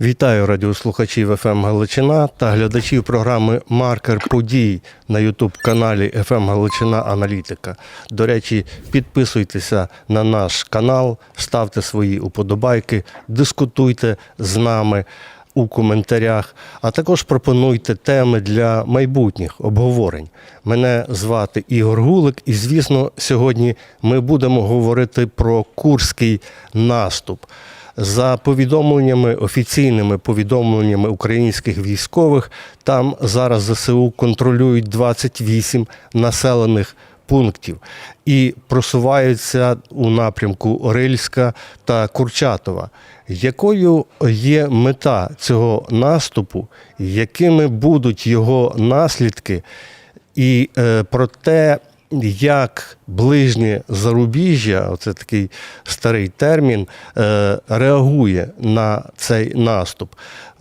Вітаю радіослухачів ФМ Галичина та глядачів програми Маркер подій на Ютуб каналі ФМ Галичина Аналітика. До речі, підписуйтеся на наш канал, ставте свої уподобайки, дискутуйте з нами у коментарях, а також пропонуйте теми для майбутніх обговорень. Мене звати Ігор Гулик, і звісно, сьогодні ми будемо говорити про курський наступ. За повідомленнями, офіційними повідомленнями українських військових, там зараз ЗСУ контролюють 28 населених пунктів. І просуваються у напрямку Рильська та Курчатова. Якою є мета цього наступу, якими будуть його наслідки, і е, про те, як ближнє зарубіжжя, оце такий старий термін, е, реагує на цей наступ.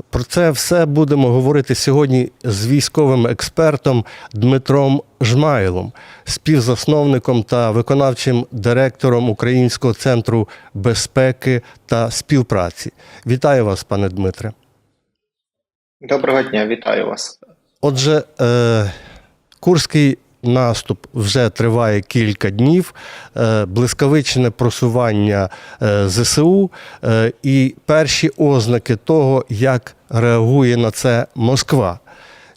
Про це все будемо говорити сьогодні з військовим експертом Дмитром Жмайлом, співзасновником та виконавчим директором Українського центру безпеки та співпраці. Вітаю вас, пане Дмитре. Доброго дня, вітаю вас. Отже, е, Курський наступ вже триває кілька днів, е, блискавичне просування е, ЗСУ е, і перші ознаки того, як реагує на це Москва.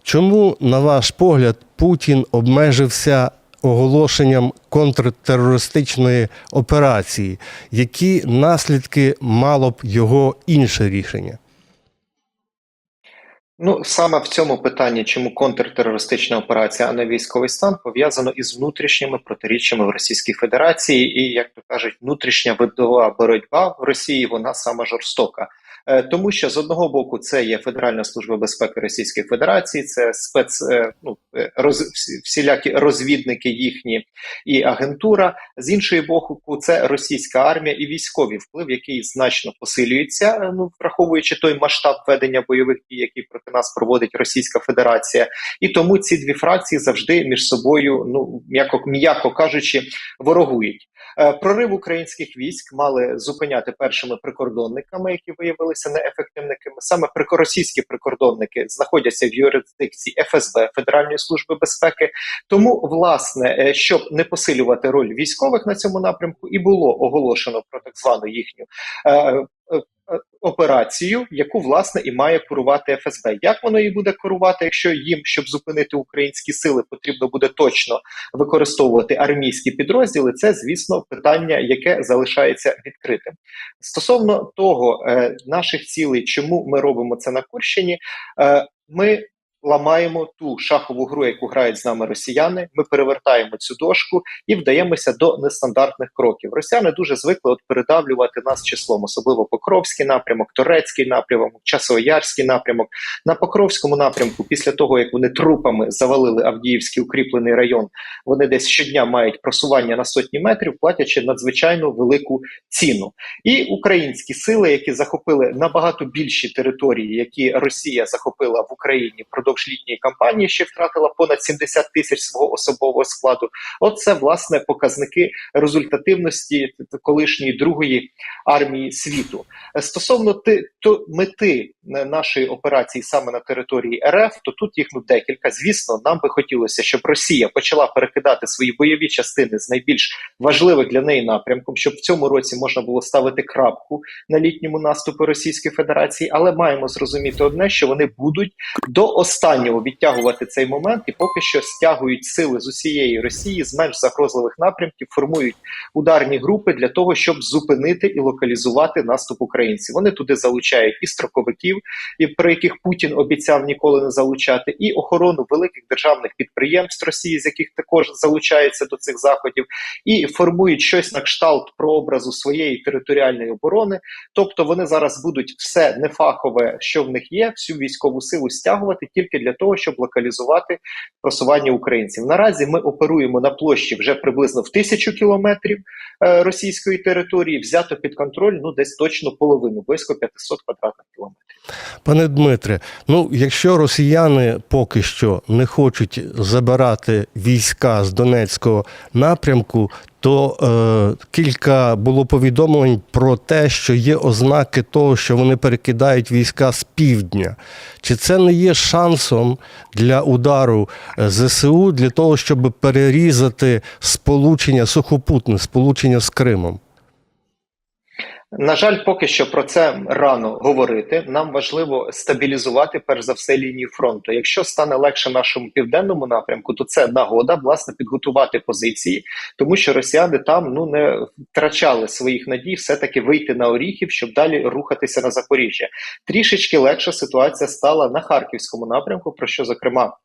Чому, на ваш погляд, Путін обмежився оголошенням контртерористичної операції? Які наслідки мало б його інше рішення? Ну саме в цьому питанні, чому контртерористична операція, а не військовий стан, пов'язано із внутрішніми протиріччями в Російській Федерації, і як то кажуть, внутрішня видова боротьба в Росії вона саме жорстока. Е, Тому що з одного боку це є Федеральна служба безпеки Російської Федерації, це спец е, ну, е, роз, всілякі розвідники їхні і агентура. З іншої боку, це російська армія і військовий вплив, який значно посилюється, ну враховуючи той масштаб ведення бойових дій, який проти нас проводить Російська Федерація, і тому ці дві фракції завжди між собою, ну м'яко м'яко кажучи, ворогують. Прорив українських військ мали зупиняти першими прикордонниками, які виявилися неефективними. Саме російські прикордонники знаходяться в юрисдикції ФСБ Федеральної служби безпеки. Тому, власне, е, щоб не посилювати роль військових на цьому напрямку, і було оголошено про так звану їхню. Операцію, яку власне і має курувати ФСБ. Як воно її буде керувати, якщо їм, щоб зупинити українські сили, потрібно буде точно використовувати армійські підрозділи? Це, звісно, питання, яке залишається відкритим. Стосовно того, е, наших цілей, чому ми робимо це на Курщині, е, ми ламаємо ту шахову гру, яку грають з нами росіяни. Ми перевертаємо цю дошку і вдаємося до нестандартних кроків. Росіяни дуже звикли от передавлювати нас числом, особливо Покровський напрямок, Торецький напрямок, Часовоярський напрямок. На Покровському напрямку, після того як вони трупами завалили Авдіївський укріплений район, вони десь щодня мають просування на сотні метрів, платячи надзвичайно велику ціну. І українські сили, які захопили набагато більші території, які Росія захопила в Україні, продовж 40-літньої компанії ще втратила понад 70 тисяч свого особового складу. От це власне показники результативності колишньої другої армії світу. Стосовно ти то мети нашої операції саме на території РФ, то тут їх ну декілька. Звісно, нам би хотілося, щоб Росія почала перекидати свої бойові частини з найбільш важливих для неї напрямком, щоб в цьому році можна було ставити крапку на літньому наступу Російської Федерації, але маємо зрозуміти одне, що вони будуть до останнього відтягувати цей момент і поки що стягують сили з усієї Росії з менш загрозливих напрямків, формують ударні групи для того, щоб зупинити і локалізувати наступ українців. Вони туди залучають і строковиків, і про яких Путін обіцяв ніколи не залучати, і охорону великих державних підприємств Росії, з яких також залучаються до цих заходів, і формують щось на кшталт прообразу своєї територіальної оборони. Тобто вони зараз будуть все нефахове, що в них є, всю військову силу стягувати тільки для того, щоб локалізувати просування українців. Наразі ми оперуємо на площі вже приблизно в тисячу кілометрів е, російської території. Взято під контроль ну десь точно половину, близько 500 квадратних кілометрів. Пане Дмитре, ну якщо росіяни поки що не хочуть забирати війська з Донецького напрямку, то е, кілька було повідомлень про те, що є ознаки того, що вони перекидають війська з півдня. Чи це не є шансом для удару е, ЗСУ для того, щоб перерізати сполучення сухопутне, сполучення з Кримом? На жаль, поки що про це рано говорити. Нам важливо стабілізувати перш за все лінію фронту. Якщо стане легше нашому південному напрямку, то це нагода власне підготувати позиції, тому що росіяни там ну не втрачали своїх надій, все таки вийти на оріхів, щоб далі рухатися на Запоріжжя. Трішечки легша ситуація стала на харківському напрямку, про що зокрема.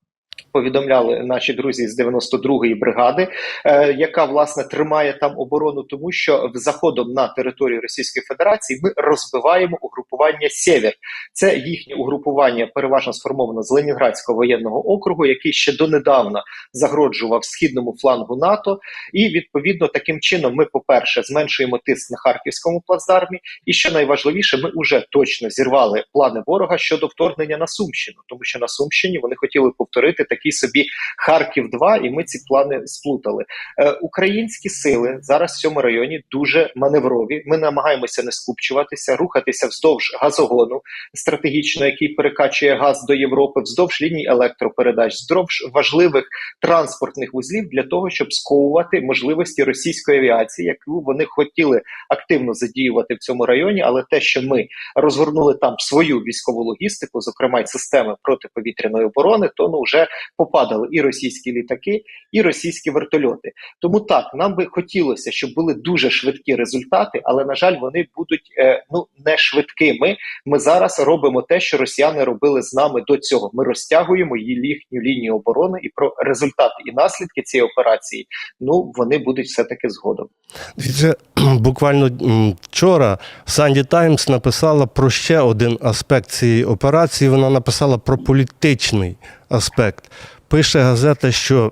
Повідомляли наші друзі з 92-ї бригади, е, яка власне тримає там оборону, тому що заходом на територію Російської Федерації ми розбиваємо угрупування Сєвєр. Це їхнє угрупування переважно сформовано з Ленінградського воєнного округу, який ще донедавна загроджував східному флангу НАТО. І відповідно таким чином ми, по-перше, зменшуємо тиск на харківському плацдармі, і що найважливіше, ми вже точно зірвали плани ворога щодо вторгнення на Сумщину, тому що на Сумщині вони хотіли повторити такий собі Харків 2 і ми ці плани сплутали. Е, українські сили зараз в цьому районі дуже маневрові. Ми намагаємося не скупчуватися, рухатися вздовж газогону стратегічно, який перекачує газ до Європи, вздовж ліній електропередач, вздовж важливих транспортних вузлів для того, щоб сковувати можливості російської авіації, яку вони хотіли активно задіювати в цьому районі. Але те, що ми розгорнули там свою військову логістику, зокрема й системи протиповітряної оборони, то ну вже попадали і російські літаки, і російські вертольоти. Тому так нам би хотілося, щоб були дуже швидкі результати, але на жаль, вони будуть е, ну не швидкими. Ми зараз робимо те, що росіяни робили з нами до цього. Ми розтягуємо їхню лінію оборони, і про результати і наслідки цієї операції ну вони будуть все таки згодом. Це буквально вчора Санді Таймс написала про ще один аспект цієї операції. Вона написала про політичний аспект. Пише газета, що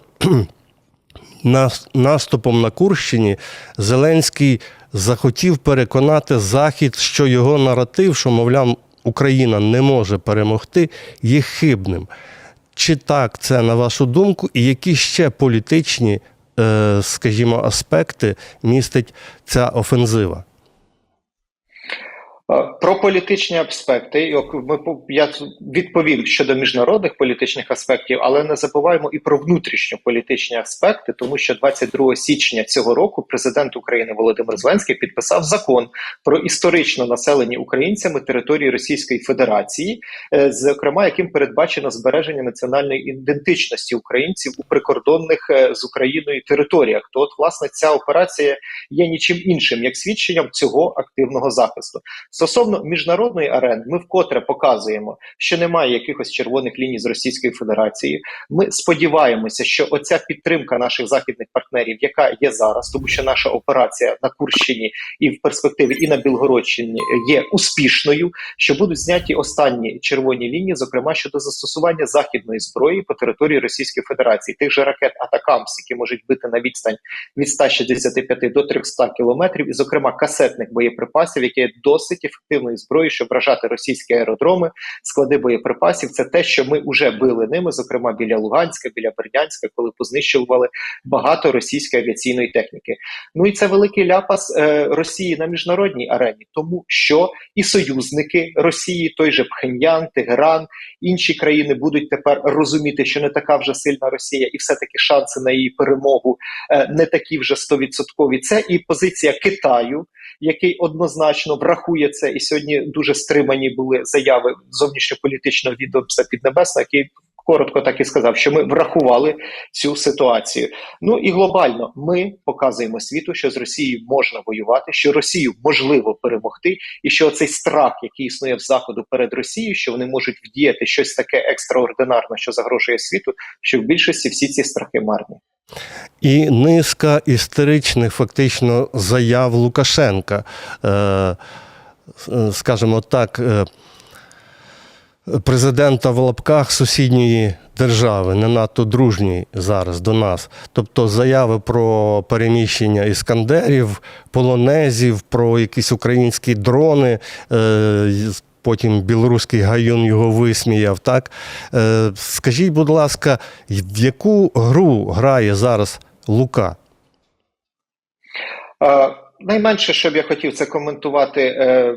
наступом на Курщині Зеленський захотів переконати Захід, що його наратив, що, мовляв, Україна не може перемогти, є хибним. Чи так це на вашу думку, і які ще політичні, е, скажімо, аспекти містить ця офензива? Е, Про політичні аспекти, ми я відповім щодо міжнародних політичних аспектів, але не забуваємо і про внутрішньополітичні аспекти, тому що 22 січня цього року президент України Володимир Зеленський підписав закон про історично населені українцями території Російської Федерації, е, зокрема, яким передбачено збереження національної ідентичності українців у прикордонних е, з Україною територіях. То, от, власне, ця операція є нічим іншим як свідченням цього активного захисту. Стосовно міжнародної арени, ми вкотре показуємо, що немає якихось червоних ліній з Російською Федерацією. Ми сподіваємося, що оця підтримка наших західних партнерів, яка є зараз, тому що наша операція на Курщині і в перспективі, і на Білгородщині є успішною, що будуть зняті останні червоні лінії, зокрема щодо застосування західної зброї по території Російської Федерації, тих же ракет Атакамс, які можуть бити на відстань від 165 до 300 кілометрів, і зокрема касетних боєприпасів, які досить ефективною зброєю, щоб вражати російські аеродроми, склади боєприпасів. Це те, що ми вже били ними, зокрема біля Луганська, біля Бердянська, коли познищували багато російської авіаційної техніки. Ну і це великий ляпас е, Росії на міжнародній арені, тому що і союзники Росії, той же Пхеньян, Тегеран, інші країни будуть тепер розуміти, що не така вже сильна Росія, і все таки шанси на її перемогу е, не такі вже стовідсоткові. Це і позиція Китаю, який однозначно врахує це. І сьогодні дуже стримані були заяви зовнішньополітичного відомства Піднебесна, який коротко так і сказав, що ми врахували цю ситуацію. Ну і глобально ми показуємо світу, що з Росією можна воювати, що Росію можливо перемогти, і що цей страх, який існує в заходу перед Росією, що вони можуть вдіяти щось таке екстраординарне, що загрожує світу, що в більшості всі ці страхи марні. І низка історичних фактично заяв Лукашенка, е, скажімо так, е, президента в лапках сусідньої держави, не надто дружньої зараз до нас. Тобто заяви про переміщення іскандерів, полонезів, про якісь українські дрони. е, потім білоруський гаюн його висміяв. Так? Е, Скажіть, будь ласка, в яку гру грає зараз Лука? Е, Найменше, що б я хотів, це коментувати е,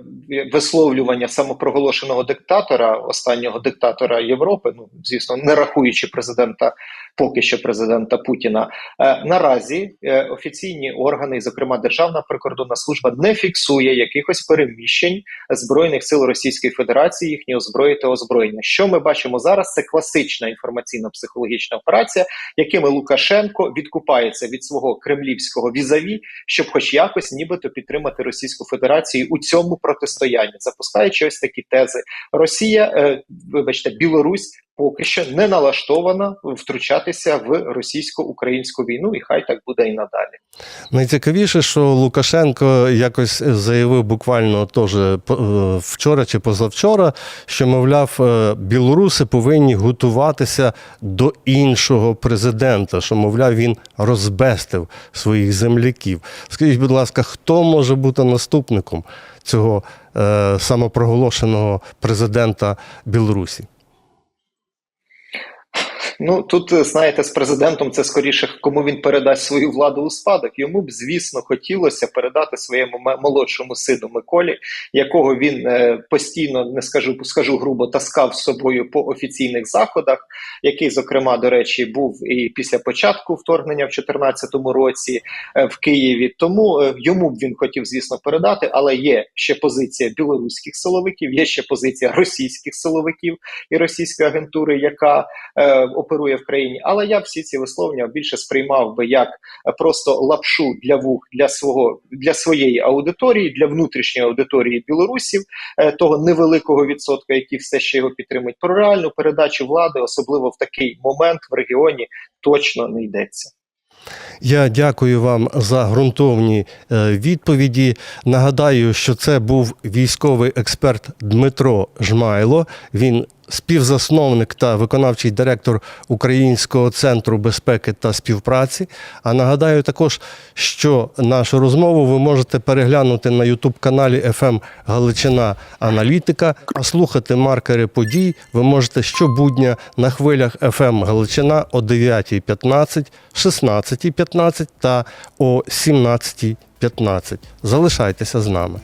висловлювання самопроголошеного диктатора, останнього диктатора Європи, ну звісно, не рахуючи президента, поки що президента Путіна. Е, наразі е, офіційні органи, зокрема Державна прикордонна служба, не фіксує якихось переміщень збройних сил Російської Федерації, їхні озброї та озброєння. Що ми бачимо зараз? Це класична інформаційно-психологічна операція, якими Лукашенко відкупається від свого кремлівського візаві, щоб, хоч якось, нібито підтримати Російську Федерацію у цьому протистоянні, запускаючи ось такі тези. Росія, е, вибачте, Білорусь. Поки що не налаштована втручатися в російсько-українську війну, і хай так буде і надалі. Найцікавіше, що Лукашенко якось заявив буквально теж е, вчора чи позавчора, що, мовляв, е, білоруси повинні готуватися до іншого президента, що, мовляв, він розбестив своїх земляків. Скажіть, будь ласка, хто може бути наступником цього е, самопроголошеного президента Білорусі? Ну тут е, знаєте, з президентом це скоріше кому він передасть свою владу у спадок. Йому б, звісно, хотілося передати своєму молодшому сину Миколі, якого він е, постійно не скажу, скажу грубо таскав з собою по офіційних заходах, який, зокрема, до речі, був і після початку вторгнення в 2014 році е, в Києві. Тому йому б він хотів, звісно, передати, але є ще позиція білоруських силовиків, є ще позиція російських силовиків і російської агентури, яка е, оперує в країні. Але я всі ці висловлення більше сприймав би як е, просто лапшу для вух для свого для своєї аудиторії, для внутрішньої аудиторії білорусів, е, того невеликого відсотка, які все ще його підтримують. Про реальну передачу влади, особливо в такий момент в регіоні, точно не йдеться. Я дякую вам за ґрунтовні е, відповіді. Нагадаю, що це був військовий експерт Дмитро Жмайло. Він співзасновник та виконавчий директор Українського центру безпеки та співпраці. А нагадаю також, що нашу розмову ви можете переглянути на Ютуб-каналі FM Галичина Аналітика, а слухати маркери подій ви можете щобудня на хвилях FM Галичина о 9.15, 16.15 та о 17.15. Залишайтеся з нами.